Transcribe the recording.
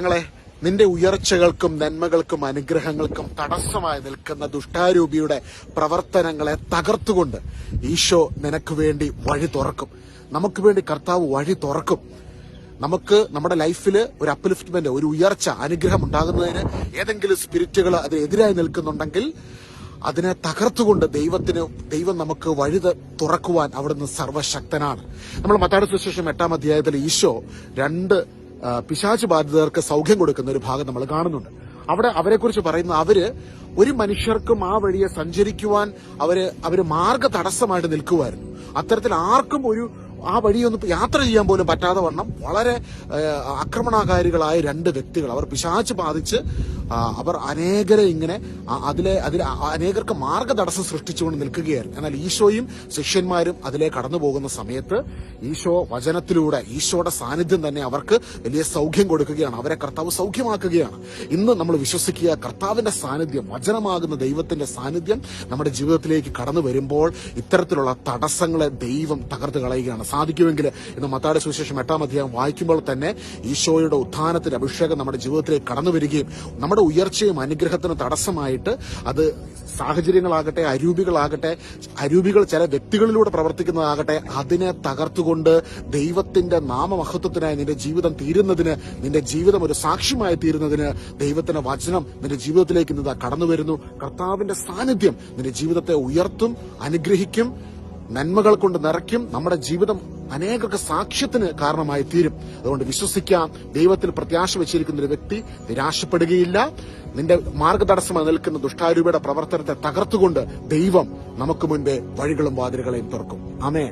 ഞങ്ങളെ നിന്റെ ഉയർച്ചകൾക്കും നന്മകൾക്കും അനുഗ്രഹങ്ങൾക്കും തടസ്സമായി നിൽക്കുന്ന ദുഷ്ടാരൂപിയുടെ പ്രവർത്തനങ്ങളെ തകർത്തുകൊണ്ട് ഈശോ നിനക്ക് വേണ്ടി വഴി തുറക്കും. നമുക്ക് വേണ്ടി കർത്താവ് വഴി തുറക്കും. നമുക്ക് നമ്മുടെ ലൈഫിൽ ഒരു അപ്ലിഫ്റ്റ്മെന്റ് ഒരു ഉയർച്ച അനുഗ്രഹം ഉണ്ടാകുന്നതിന് ഏതെങ്കിലും സ്പിരിറ്റുകൾ അതിനെതിരായി നിൽക്കുന്നുണ്ടെങ്കിൽ അതിനെ തകർത്തുകൊണ്ട് ദൈവത്തിന് ദൈവം നമുക്ക് വഴി തുറക്കുവാൻ അവിടുന്ന് സർവശക്തനാണ് നമ്മൾ മത്താട് സുശേഷം എട്ടാം അധ്യായത്തിൽ ഈശോ രണ്ട് പിശാച് ബാധിതർക്ക് സൗഖ്യം കൊടുക്കുന്ന ഒരു ഭാഗം നമ്മൾ കാണുന്നുണ്ട്. അവിടെ അവരെക്കുറിച്ച് പറയുന്ന അവർ ഒരു മനുഷ്യർക്കും ആ വഴിയെ സഞ്ചരിക്കുവാൻ അവർ അവർ മാർഗ തടസ്സമായിട്ട് നിൽക്കുമായിരുന്നു അത്തരത്തിൽ ആർക്കും ഒരു ആ വഴിയൊന്നും യാത്ര ചെയ്യാൻ പോലും പറ്റാതെ വണ്ണം വളരെ ആക്രമണകാരികളായ രണ്ട് വ്യക്തികൾ അവർ പിശാച്ച് ബാധിച്ച് അവർ അനേകരെ ഇങ്ങനെ അതിലെ അതിൽ അനേകർക്ക് മാർഗ തടസ്സം സൃഷ്ടിച്ചുകൊണ്ട് നിൽക്കുകയായിരുന്നു. എന്നാൽ ഈശോയും ശിഷ്യന്മാരും അതിലെ കടന്നു പോകുന്ന സമയത്ത് ഈശോ വചനത്തിലൂടെ ഈശോയുടെ സാന്നിധ്യം തന്നെ അവർക്ക് വലിയ സൗഖ്യം കൊടുക്കുകയാണ്. അവരെ കർത്താവ് സൗഖ്യമാക്കുകയാണ്. ഇന്ന് നമ്മൾ വിശ്വസിക്കുക കർത്താവിന്റെ സാന്നിധ്യം വചനമാകുന്ന ദൈവത്തിന്റെ സാന്നിധ്യം നമ്മുടെ ജീവിതത്തിലേക്ക് കടന്നു വരുമ്പോൾ ഇത്തരത്തിലുള്ള തടസ്സങ്ങളെ ദൈവം തകർത്ത് കളയുകയാണ് സാധിക്കുമെങ്കിൽ ഇന്ന് മത്താട് സുവിശേഷം എട്ടാം അധ്യായം വായിക്കുമ്പോൾ തന്നെ ഈശോയുടെ ഉത്ഥാനത്തിന്റെ അഭിഷേകം നമ്മുടെ ജീവിതത്തിലേക്ക് കടന്നു വരികയും നമ്മുടെ ഉയർച്ചയും അനുഗ്രഹത്തിന് തടസ്സമായിട്ട് അത് സാഹചര്യങ്ങളാകട്ടെ അരൂപികളാകട്ടെ അരൂപികൾ ചില വ്യക്തികളിലൂടെ പ്രവർത്തിക്കുന്നതാകട്ടെ അതിനെ തകർത്തുകൊണ്ട് ദൈവത്തിന്റെ നാമമഹത്വത്തിനായി നിന്റെ ജീവിതം തീരുന്നതിന് നിന്റെ ജീവിതം ഒരു സാക്ഷ്യമായി തീരുന്നതിന് ദൈവത്തിന്റെ വചനം നിന്റെ ജീവിതത്തിലേക്ക് ഇന്ന് കടന്നു വരുന്നു. കർത്താവിന്റെ സാന്നിധ്യം നിന്റെ ജീവിതത്തെ ഉയർത്തും അനുഗ്രഹിക്കും നന്മകൾ കൊണ്ട് നിറയ്ക്കും നമ്മുടെ ജീവിതം അനേകർക്ക് സാക്ഷ്യത്തിന് കാരണമായി തീരും. അതുകൊണ്ട് വിശ്വസിക്കാം ദൈവത്തിൽ പ്രത്യാശ വെച്ചിരിക്കുന്ന ഒരു വ്യക്തി നിരാശപ്പെടുകയില്ല. നിന്റെ മാർഗതടസ്സമായി നിൽക്കുന്ന ദുഷ്ടാരൂപയുടെ പ്രവർത്തനത്തെ തകർത്തുകൊണ്ട് ദൈവം നമുക്ക് മുൻപേ വഴികളും വാതിലുകളെയും തുറക്കും. അമേ